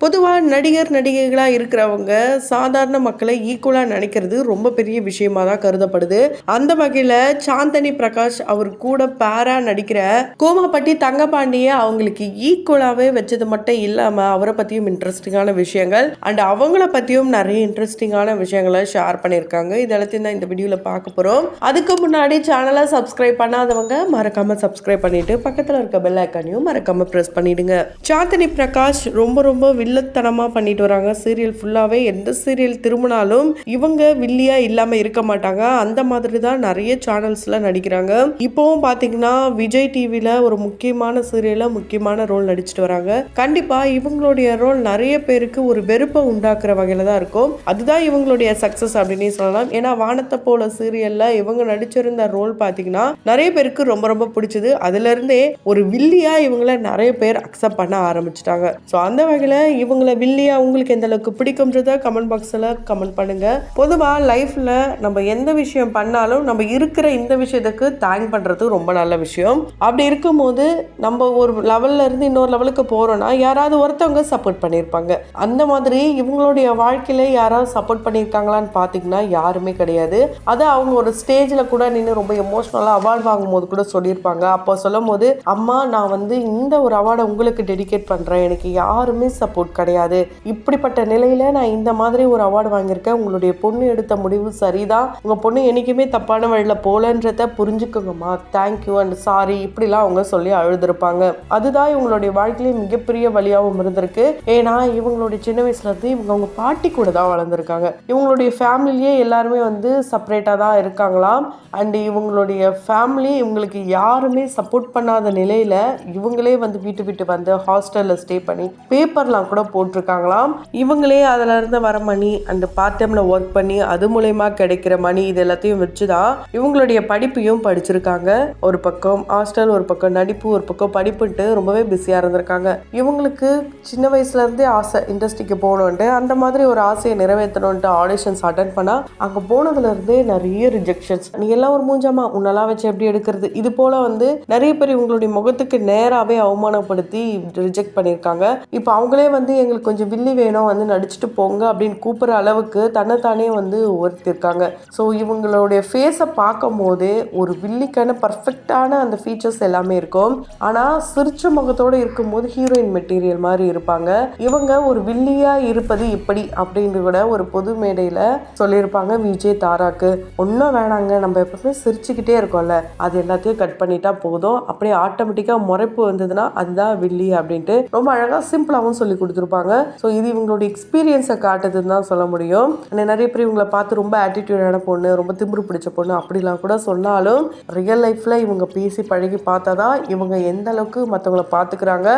பொதுவாக நடிகர் நடிகைகளாக இருக்கிறவங்க சாதாரண மக்களை ஈக்குவலாக நினைக்கிறது ரொம்ப பெரிய விஷயமா தான் கருதப்படுது. அந்த வகையில் சாந்தனி பிரகாஷ் அவர் கூட பேரா நடிக்கிற கோமாப்பட்டி தங்கபாண்டிய அவங்களுக்கு ஈக்குவலாகவே வச்சது மட்டும் இல்லாமல் அவரை பற்றியும் இன்ட்ரெஸ்டிங்கான விஷயங்கள் அண்ட் அவங்கள பற்றியும் நிறைய இன்ட்ரெஸ்டிங்கான விஷயங்களை ஷேர் பண்ணியிருக்காங்க. இது எல்லாத்தையும் தான் இந்த வீடியோவில் பார்க்க போகிறோம் அதுக்கு முன்னாடி சேனலை சப்ஸ்கிரைப் பண்ணாதவங்க மறக்காம சப்ஸ்கிரைப் பண்ணிட்டு பக்கத்தில் இருக்க பெல் ஐக்கானையும் மறக்காமல் ப்ரெஸ் பண்ணிவிடுங்க சாந்தனி பிரகாஷ் ரொம்ப ரொம்ப வில்லத்தனமாக பண்ணிட்டு வராங்க. சீரியல் ஃபுல்லாகவே எந்த சீரியல் திரும்பினாலும் இவங்க வில்லியாக இல்லாமல் இருக்க மாட்டாங்க. அந்த மாதிரி தான் நிறைய சேனல்ஸில் நடிக்கிறாங்க. இப்போவும் பார்த்தீங்கன்னா விஜய் டிவியில் ஒரு முக்கியமான சீரியலில் முக்கியமான ரோல் நடிச்சிட்டு வராங்க. கண்டிப்பாக இவங்களுடைய ரோல் நிறைய பேருக்கு ஒரு வெறுப்பை உண்டாக்குற வகையில் தான் இருக்கும். அதுதான் இவங்களுடைய சக்ஸஸ் அப்படின்னு சொல்லலாம். ஏன்னா வானத்தை போல சீரியலில் இவங்க நடிச்சிருந்த ரோல் பார்த்தீங்கன்னா நிறைய பேருக்கு ரொம்ப ரொம்ப பிடிச்சது. அதுலேருந்தே ஒரு வில்லியாக இவங்கள நிறைய பேர் அக்செப்ட் பண்ண ஆரம்பிச்சிட்டாங்க. ஸோ அந்த வகையில் இவங்கள வில்லியா உங்களுக்கு எந்த அளவுக்கு பிடிக்கும்ன்றத கமெண்ட் பாக்ஸில் கமெண்ட் பண்ணுங்க. பொதுவாக லைஃப்பில் நம்ம எந்த விஷயம் பண்ணாலும் நம்ம இருக்கிற இந்த விஷயத்துக்கு தேங்க் பண்ணுறது ரொம்ப நல்ல விஷயம். அப்படி இருக்கும்போது நம்ம ஒரு லெவல்ல இருந்து இன்னொரு லெவலுக்கு போகிறோன்னா யாராவது ஒருத்தவங்க சப்போர்ட் பண்ணியிருப்பாங்க. அந்த மாதிரி இவங்களுடைய வாழ்க்கையில யாராவது சப்போர்ட் பண்ணியிருக்காங்களான்னு பார்த்தீங்கன்னா யாருமே கிடையாது. அது அவங்க ஒரு ஸ்டேஜில் கூட நின்று ரொம்ப எமோஷ்னலாக அவார்டு வாங்கும்போது கூட சொல்லியிருப்பாங்க. அப்போ சொல்லும் போது அம்மா நான் வந்து இந்த ஒரு அவார்டை உங்களுக்கு டெடிகேட் பண்ணுறேன் எனக்கு யாருமே சப்போர்ட் கிடையாது. இப்படிப்பட்ட நிலையில் நான் இந்த மாதிரி ஒரு அவார்டு வாங்கியிருக்கேன். உங்களுடைய பொண்ணு எடுத்த முடிவு சரிதான். உங்கள் பொண்ணு என்றைக்குமே தப்பான வழியில் போகலன்றத புரிஞ்சுக்கோங்கம்மா. தேங்க்யூ அண்ட் சாரி இப்படிலாம் அவங்க சொல்லி அழுதுருப்பாங்க. அதுதான் இவங்களுடைய வாழ்க்கையிலே மிகப்பெரிய வழியாகவும் இருந்திருக்கு. ஏன்னா இவங்களுடைய சின்ன வயசுல இருந்து இவங்க அவங்க பாட்டி கூட தான் வளர்ந்துருக்காங்க. இவங்களுடைய ஃபேமிலியே எல்லாருமே வந்து செப்பரேட்டாக தான் இருக்காங்களாம். அண்ட் இவங்களுடைய ஃபேமிலி இவங்களுக்கு யாருமே சப்போர்ட் பண்ணாத நிலையில் இவங்களே வந்து வீட்டு விட்டு வந்து ஹாஸ்டலில் ஸ்டே பண்ணி பேப்பர்லாம் கூட போட்டிருக்காங்களாம். இவங்களே அதிலிருந்து வர மணி அந்த பார்ட் டைமில் ஒர்க் பண்ணி அது மூலயமா கிடைக்கிற மணி இது எல்லாத்தையும் வச்சு தான் இவங்களுடைய படிப்பையும் படிச்சிருக்காங்க. ஒரு பக்கம் ஹாஸ்டல் ஒரு பக்கம் நடிப்பு ஒரு பக்கம் படிப்புன்ட்டு ரொம்பவே பிஸியாக இருந்திருக்காங்க. இவங்களுக்கு சின்ன வயசுலேருந்தே ஆசை இண்டஸ்ட்ரிக்கு போகணுன்ட்டு. அந்த மாதிரி ஒரு ஆசையை நிறைவேற்றணுன்ட்டு ஆடிஷன்ஸ் அட்டன் பண்ணால் அங்கே போனதுல இருந்தே நிறைய ரிஜெக்ஷன்ஸ் நீ எல்லாம் ஒரு மூஞ்சாமா? உன்னெல்லாம் வச்சு எப்படி எடுக்கிறது? இது போல் வந்து நிறைய பேர் இவங்களுடைய முகத்துக்கு நேராகவே அவமானப்படுத்தி ரிஜெக்ட் பண்ணியிருக்காங்க. இப்போ அவங்களே வந்து வந்து எங்களுக்கு கொஞ்சம் வில்லி வேணும் வந்து நடிச்சுட்டு போங்க அப்படின்னு கூப்பிட்ற அளவுக்கு தன்னைத்தானே வந்து ஒருத்திருக்காங்க ஸோ இவங்களுடைய ஃபேஸை பார்க்கும் போது ஒரு வில்லிக்கான பர்ஃபெக்டான அந்த ஃபீச்சர்ஸ் எல்லாமே இருக்கும். ஆனால் சிரிச்ச முகத்தோடு இருக்கும்போது ஹீரோயின் மெட்டீரியல் மாதிரி இருப்பாங்க. இவங்க ஒரு வில்லியாக இருப்பது இப்படி அப்படின்னு கூட ஒரு பொது மேடையில் சொல்லியிருப்பாங்க விஜய் தாராக்கு. ஒன்றும் வேணாங்க நம்ம எப்பவுமே சிரிச்சுக்கிட்டே இருக்கோம்ல. அது எல்லாத்தையும் கட் பண்ணிட்டா போதும். அப்படியே ஆட்டோமேட்டிக்காக முறைப்பு வந்ததுன்னா அதுதான் வில்லி அப்படின்ட்டு ரொம்ப அழகாக சிம்பிளாகவும் சொல்லி கொடுத்துருப்பாங்க. ஸோ இது இவங்களுடைய எக்ஸ்பீரியன்ஸை காட்டுதுன்னு தான் சொல்ல முடியும். ஆனால் நிறைய பேர் இவங்களை பார்த்து ரொம்ப ஆட்டிடியூடான பொண்ணு ரொம்ப திமிரு பிடிச்ச பொண்ணு அப்படிலாம் கூட சொன்னாலும் ரியல் லைஃப்பில் இவங்க பேசி பழகி பார்த்தா தான் இவங்க எந்த அளவுக்கு மற்றவங்கள பார்த்துக்கிறாங்க.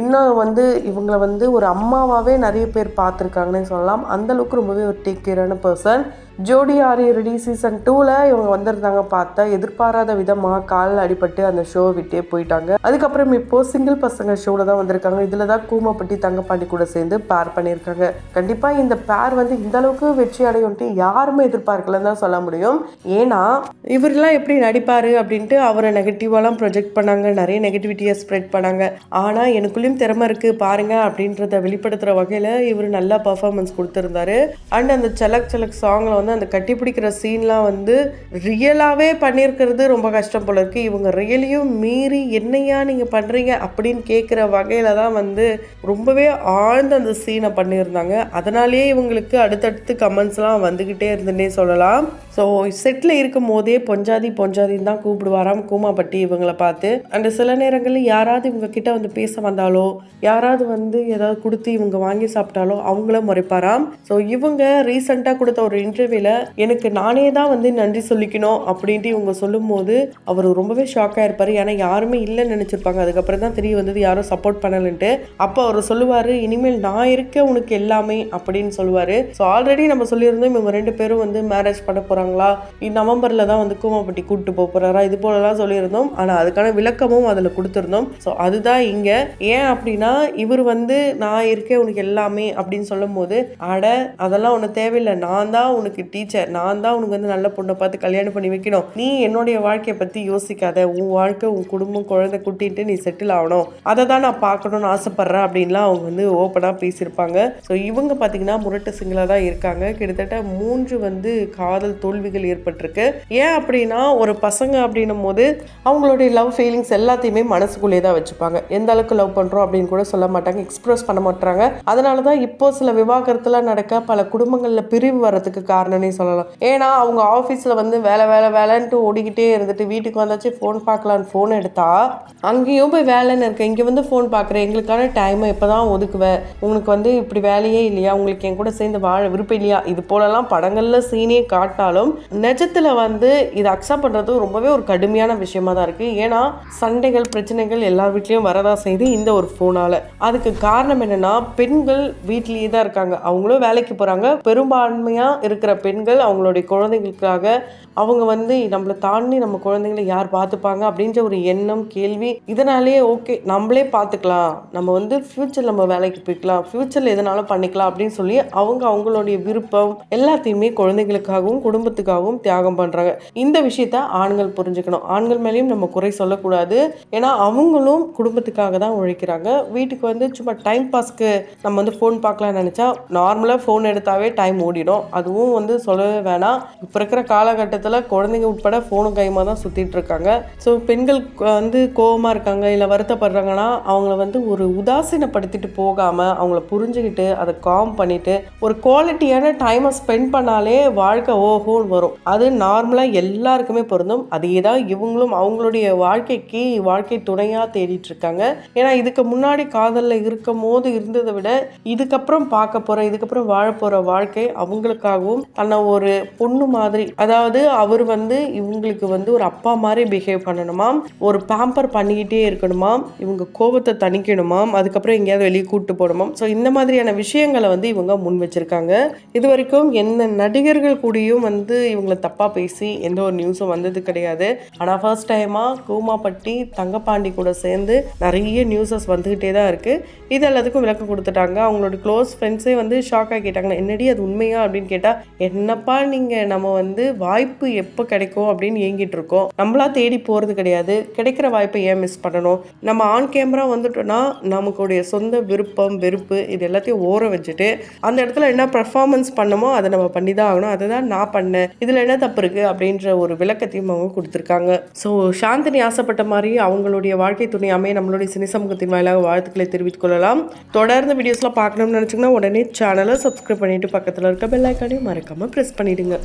இன்னும் வந்து இவங்களை வந்து ஒரு அம்மாவாகவே நிறைய பேர் பார்த்துருக்காங்கன்னே சொல்லலாம். அந்தளவுக்கு ரொம்பவே ஒரு டேக் கேரான பர்சன் ஜோடி ஆரி ரெடி சீசன் டூவில் இவங்க வந்திருந்தாங்க பார்த்தா எதிர்பாராத விதமாக காலில் அடிபட்டு அந்த ஷோ விட்டே போயிட்டாங்க. அதுக்கப்புறம் இப்போது சிங்கிள் பசங்க ஷோவில் தான் வந்திருக்காங்க. இதில் தான் கூமப்பட்டி தங்கப்பாண்டி கூட சேர்ந்து பேர் பண்ணியிருக்காங்க. கண்டிப்பாக இந்த பேர் வந்து இந்த அளவுக்கு வெற்றி அடையும்ட்டு யாருமே எதிர்பார்க்கலன்னு தான் சொல்ல முடியும். ஏன்னா இவரெல்லாம் எப்படி நடிப்பார் அப்படின்ட்டு அவரை நெகட்டிவாலாம் ப்ரொஜெக்ட் பண்ணாங்க. நிறைய நெகட்டிவிட்டியை ஸ்ப்ரெட் பண்ணாங்க. ஆனால் எனக்குள்ளேயும் திறமை இருக்குது பாருங்க அப்படின்றத வெளிப்படுத்துகிற வகையில் இவர் நல்லா பர்ஃபார்மன்ஸ் கொடுத்துருந்தாரு. அண்ட் அந்த சலக் சலக் சாங்கில் வந்து அந்த கட்டி பிடிக்கிற சீன்லாம் வந்து ரியலாகவே பண்ணியிருக்கிறது ரொம்ப கஷ்டம் போல இருக்குது இவங்க ரியலையும் மீறி என்னையா நீங்கள் பண்ணுறீங்க அப்படின்னு கேட்குற வகையில் தான் வந்து ரொம்பவே ஆழ்ந்த அந்த சீனை பண்ணியிருந்தாங்க. அதனாலேயே இவங்களுக்கு அடுத்தடுத்து கமெண்ட்ஸ்லாம் வந்துக்கிட்டே இருந்துன்னே சொல்லலாம். ஸோ செட்டில் இருக்கும் போதே பொஞ்சாதி பொஞ்சாதின்னு தான் கூப்பிடுவாராம். கூமாப்பட்டி இவங்களை பார்த்து. அண்ட் சில நேரங்களில் யாராவது இவங்க கிட்ட வந்து பேச வந்தாலோ யாராவது வந்து ஏதாவது கொடுத்து இவங்க வாங்கி சாப்பிட்டாலோ அவங்கள முறைப்பாராம். ஸோ இவங்க ரீசெண்டாக கொடுத்த ஒரு இன்டர்வியூவில் எனக்கு நானே தான் வந்து நன்றி சொல்லிக்கணும் அப்படின்ட்டு இவங்க சொல்லும்போது அவர் ரொம்பவே ஷாக்காக இருப்பார். ஏன்னா யாருமே இல்லைன்னு நினச்சிருப்பாங்க. அதுக்கப்புறம் தான் தெரிய வந்தது யாரும் சப்போர்ட் பண்ணலன்ட்டு. அப்போ அவர் சொல்லுவார் இனிமேல் நான் இருக்க உனக்கு எல்லாமே அப்படின்னு சொல்லுவார். ஸோ ஆல்ரெடி நம்ம சொல்லியிருந்தோம் இவங்க ரெண்டு பேரும் வந்து மேரேஜ் பண்ண போகிறாங்களா நவம்பரில் தான் வந்து கூமாப்பட்டி கூப்பிட்டு போக போகிறாரா இது போலலாம் சொல்லியிருந்தோம். ஆனால் அதுக்கான விளக்கமும் அதில் கொடுத்துருந்தோம். ஸோ அதுதான் இங்கே. ஏன் அப்படின்னா இவர் வந்து நான் இருக்கேன் உனக்கு எல்லாமே அப்படின்னு சொல்லும் போது அட அதெல்லாம் உனக்கு தேவையில்லை. நான் தான் உனக்கு டீச்சர் நான் தான் உனக்கு வந்து நல்ல பொண்ணை பார்த்து கல்யாணம் பண்ணி வைக்கணும். நீ என்னுடைய வாழ்க்கையை பற்றி யோசிக்காத. உன் வாழ்க்கை உன் குடும்பம் குழந்தை குட்டின்ட்டு நீ செட்டில் ஆகணும். அதை தான் நான் பார்க்கணும்னு ஆசைப்பட்றேன் அப்படின்லாம் அவங்க வந்து ஓப்பனாக பேசியிருப்பாங்க. ஸோ இவங்க பார்த்தீங்கன்னா முரட்டு சிங்கிளாக தான் இருக்காங்க. கிட்டத்தட்ட மூன்று வந்து காதல் தோல்விகள் ஏற்பட்டிருக்கு. ஏன் அப்படின்னா ஒரு பசங்க அப்படின்னும் போது அவங்களுடைய லவ் ஃபீலிங்ஸ் எல்லாத்தையுமே மனசுக்குள்ளேயே தான் வச்சுப்பாங்க. எந்த அளவுக்கு லவ் பண்ணுறோம் அப்படின்னு கூட சொல்ல மாட்டாங்க எக்ஸ்ப்ரெஸ் பண்ண மாட்டாங்க அதனால தான் இப்போ சில விவாகரத்துலாம் நடக்க பல குடும்பங்களில் பிரிவு வர்றதுக்கு காரணம்னே சொல்லலாம். ஏன்னா அவங்க ஆஃபீஸில் வந்து வேலை வேலை வேலைன்ட்டு ஓடிக்கிட்டே இருந்துட்டு வீட்டுக்கு வந்தாச்சு ஃபோன் பார்க்கலான்னு ஃபோன் எடுத்தா அங்கேயும் போய் வேலைன்னு இருக்கு இங்கே வந்து ஃபோன் பார்க்குறேன் எங்களுக்கான டைமை இப்போ தான் ஒதுக்குவேன் உங்களுக்கு வந்து இப்படி வேலையே இல்லையா? உங்களுக்கு என் கூட சேர்ந்து வாழ விருப்பம் இல்லையா? இது போலலாம் படங்களில் சீனே காட்டினாலும் நிஜத்தில் வந்து இதை அக்செப்ட் பண்ணுறது ரொம்பவே ஒரு கடுமையான விஷயமா தான் இருக்குது ஏன்னா சண்டைகள் பிரச்சனைகள் எல்லா வீட்லேயும் வரதான் செய்யுது இந்த ஒரு ஃபோனால் அதுக்கு காரணம் என்னென்னா பெண்கள் வீட்லேயே தான் இருக்காங்க. அவங்களும் வேலைக்கு போகிறாங்க பெரும்பான்மையாக இருக்கிற பெண்கள் அவங்களுடைய குழந்தைங்களுக்காக அவங்க வந்து நம்மளை தாண்டி நம்ம குழந்தைங்களை யார் பார்த்துப்பாங்க அப்படின்ற ஒரு எண்ணம் கேள்வி. இதனாலே ஓகே நம்மளே பார்த்துக்கலாம். நம்ம வந்து ஃப்யூச்சர் நம்ம வேலைக்கு போய்க்கலாம் ஃப்யூச்சரில் எதனாலும் பண்ணிக்கலாம் அப்படின்னு சொல்லி அவங்க அவங்களுடைய விருப்பம் எல்லாத்தையுமே குழந்தைகளுக்காகவும் குடும்பத்துக்காகவும் தியாகம் பண்ணுறாங்க இந்த விஷயத்த ஆண்கள் புரிஞ்சுக்கணும். ஆண்கள் மேலேயும் நம்ம குறை சொல்லக்கூடாது. ஏன்னா அவங்களும் குடும்பத்துக்காக தான் உழைக்கிறாங்க. வீட்டுக்கு வந்து சும்மா டைம் பாஸ்க்கு நம்ம வந்து ஃபோன் பார்க்கலாம்னு நினச்சா நார்மலாக ஃபோன் எடுத்தாவே டைம் ஓடிடும். அதுவும் வந்து சொல்லவே வேணாம். இப்போ இருக்கிற காலகட்டத்தில் குழந்தைங்க உட்பட ஃபோனும் கைமாக தான் சுற்றிட்டு இருக்காங்க. ஸோ பெண்கள் வந்து கோவமாக இருக்காங்க இல்லை வருத்தப்படுறாங்கன்னா அவங்கள வந்து ஒரு உதாசீனப்படுத்திட்டு போகாமல் அவங்கள புரிஞ்சுக்கிட்டு அதை காம் பண்ணிட்டு ஒரு குவாலிட்டியான டைமை ஸ்பெண்ட் பண்ணாலே வாழ்க்கை ஓஹோன்னு வரும். அது நார்மலாக எல்லாருக்குமே பொருந்தும். அதே தான் இவங்களும் அவங்களுடைய வாழ்க்கைக்கு வாழ்க்கை துணையாக தேடிட்டு இருக்காங்க. ஏன்னா இதுக்கு முன்னாடி காதலில் இருக்கும் போது இருந்ததை விட இதுக்கப்புறம் பார்க்க போகிற இதுக்கப்புறம் வாழ போகிற வாழ்க்கை அவங்களுக்காகவும் தன்னை ஒரு பொண்ணு மாதிரி அதாவது அவர் வந்து இவங்களுக்கு வந்து ஒரு அப்பா மாதிரி பிஹேவ் பண்ணணுமாம். ஒரு பேம்பர் பண்ணிக்கிட்டே இருக்கணுமாம். இவங்க கோபத்தை தணிக்கணுமாம். அதுக்கப்புறம் எங்கேயாவது வெளியே கூட்டு கூப்பிட்டு போடுமோ? ஸோ இந்த மாதிரியான விஷயங்களை வந்து இவங்க முன் வச்சிருக்காங்க. இது வரைக்கும் எந்த நடிகர்கள் கூடயும் வந்து இவங்களை தப்பாக பேசி எந்த ஒரு நியூஸும் வந்தது கிடையாது. ஆனால் ஃபர்ஸ்ட் டைமாக கூமாப்பட்டி தங்கப்பாண்டி கூட சேர்ந்து நிறைய நியூஸஸ் வந்துக்கிட்டே தான் இருக்குது இது எல்லாத்துக்கும் விளக்கம் கொடுத்துட்டாங்க. அவங்களோட க்ளோஸ் ஃப்ரெண்ட்ஸே வந்து ஷாக்காக கேட்டாங்க என்னடி அது உண்மையா அப்படின்னு கேட்டால் என்னப்பா நீங்கள் நம்ம வந்து வாய்ப்பு எப்போ கிடைக்கும்? அப்படின்னு ஏங்கிட்டு இருக்கோம். நம்மளா தேடி போகிறது கிடையாது. கிடைக்கிற வாய்ப்பை ஏன் மிஸ் பண்ணணும்? நம்ம ஆன் கேமரா வந்துட்டோம்னா நமக்குடைய சொந்த விருப்பம் வெறுப்பு இது எல்லாத்தையும் ஓர வச்சுட்டு அந்த இடத்துல என்ன பர்ஃபார்மன்ஸ் பண்ணமோ அதை நம்ம பண்ணி தான் ஆகணும். அதை தான் நான் பண்ணேன். இதில் என்ன தப்பு இருக்குது அப்படின்ற ஒரு விளக்கத்தையும் அவங்க கொடுத்துருக்காங்க. ஸோ சாந்தினி ஆசைப்பட்ட மாதிரி அவங்களுடைய வாழ்க்கை துணையாமே நம்மளுடைய சினி சமூகத்தின் வாயிலாக வாழ்த்துக்களை தெரிவித்துக் கொள்ளலாம். தொடர்ந்து வீடியோஸ்லாம் பார்க்கணும்னு நினச்சிங்கன்னா உடனே சேனலை சப்ஸ்கிரைப் பண்ணிட்டு பக்கத்தில் இருக்க பெல் ஐக்கானையும் மறக்காமல் ப்ரெஸ் பண்ணிவிடுங்க